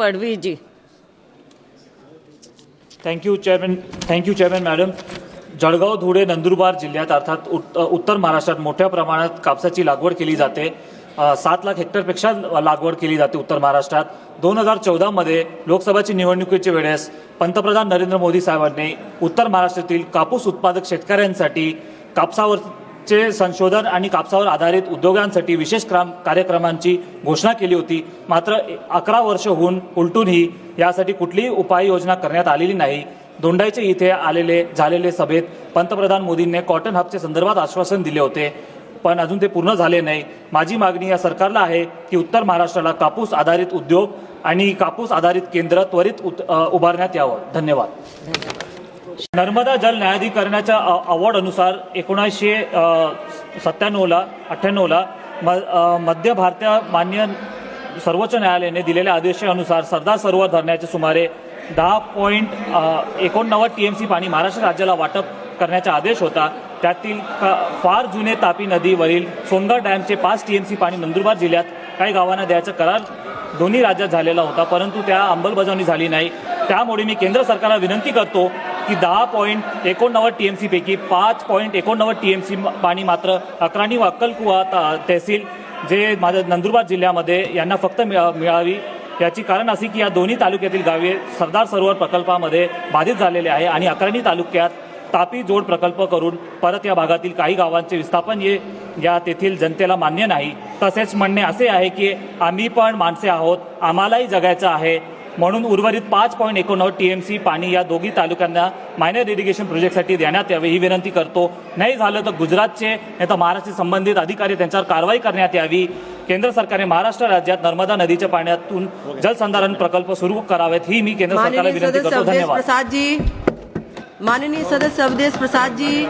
Padvi ji thank you chairman thank you chairman madam Jalgaon Dhule Nandurbar जिल्ह्यात अर्थात उत- उत्तर महाराष्ट्रात मोठ्या प्रमाणात कापसाची लागवड केली जाते. सात लाख हेक्टरपेक्षा लागवड केली जाते उत्तर महाराष्ट्रात. दोन हजार चौदामध्ये लोकसभाची निवडणुकीच्या वेळेस पंतप्रधान नरेंद्र मोदी साहेबांनी उत्तर महाराष्ट्रातील कापूस उत्पादक शेतकऱ्यांसाठी कापसावर चे संशोधन आणि कापसावर आधारित उद्योगांसाठी विशेष क्राम कार्यक्रमांची घोषणा केली होती. मात्र अकरा वर्ष होऊन उलटूनही यासाठी कुठलीही उपाययोजना करण्यात आलेली नाही. दोंडाईचे इथे आलेले झालेले सभेत पंतप्रधान मोदींनी कॉटन हबच्या संदर्भात आश्वासन दिले होते. पण अजून ते पूर्ण झाले नाही. माझी मागणी या सरकारला आहे की उत्तर महाराष्ट्राला कापूस आधारित उद्योग आणि कापूस आधारित केंद्र त्वरित उत- उभारण्यात यावं. धन्यवाद. नर्मदा जल न्यायाधिकरणाच्या अवॉर्ड अनुसार एकोणीसशे सत्त्याण्णवला अठ्ठ्याण्णवला म मध्य भारतीय मान्य सर्वोच्च न्यायालयाने दिलेल्या आदेशानुसार सरदार सरोवर धरणाचे सुमारे दहा पॉईंट एकोणनव्वद टी एम सी पाणी महाराष्ट्र राज्याला वाटप करण्याचा आदेश होता. त्यातील फार जुने तापी नदीवरील सोनगड डॅमचे पाच टी एम सी पाणी नंदुरबार जिल्ह्यात काही गावांना द्यायचा करार दोन्ही राज्यात झालेला होता परंतु त्या अंमलबजावणी झाली नाही. त्यामुळे मी केंद्र सरकारला विनंती करतो की दहा पॉईंट एकोणनव्वद टी एम सीपैकी पाच पॉईंट एकोणनव्वद टी एम सी पाणी मात्र अकराणी व अक्कलकुवा तहसील जे माझ्या नंदुरबार जिल्ह्यामध्ये यांना फक्त मिळा मिळावी. याची कारण असे की या दोन्ही तालुक्यातील गावे सरदार सरोवर प्रकल्पामध्ये बाधित झालेले आहे आणि अक्राणी तालुक्यात तापी जोड प्रकल्प करून परत या भागातील काही गावांचे विस्थापन हे या तेथील जनतेला मान्य नाही. तसेच म्हणणे असे आहे की आम्ही पण माणसे आहोत. आम्हालाही जगायचं आहे. म्हणून उर्वरित पाच पॉईंट एकोणनव्वद टी एम सी पाणी या दोघी तालुक्यांना मायनर इरिगेशन प्रोजेक्टसाठी देण्यात यावे ही विनंती करतो. नाही झालं तर गुजरातचे नाही तर महाराष्ट्र संबंधित अधिकारी त्यांच्यावर कारवाई करण्यात यावी. केंद्र सरकारने महाराष्ट्र राज्यात नर्मदा नदीच्या पाण्यातून जलसंधारण प्रकल्प सुरू करावेत ही मी केंद्र सरकारला विनंती सदस्य करतो. धन्यवाद. प्रसाद जी माननीय सदस्य अवधेश प्रसाद जी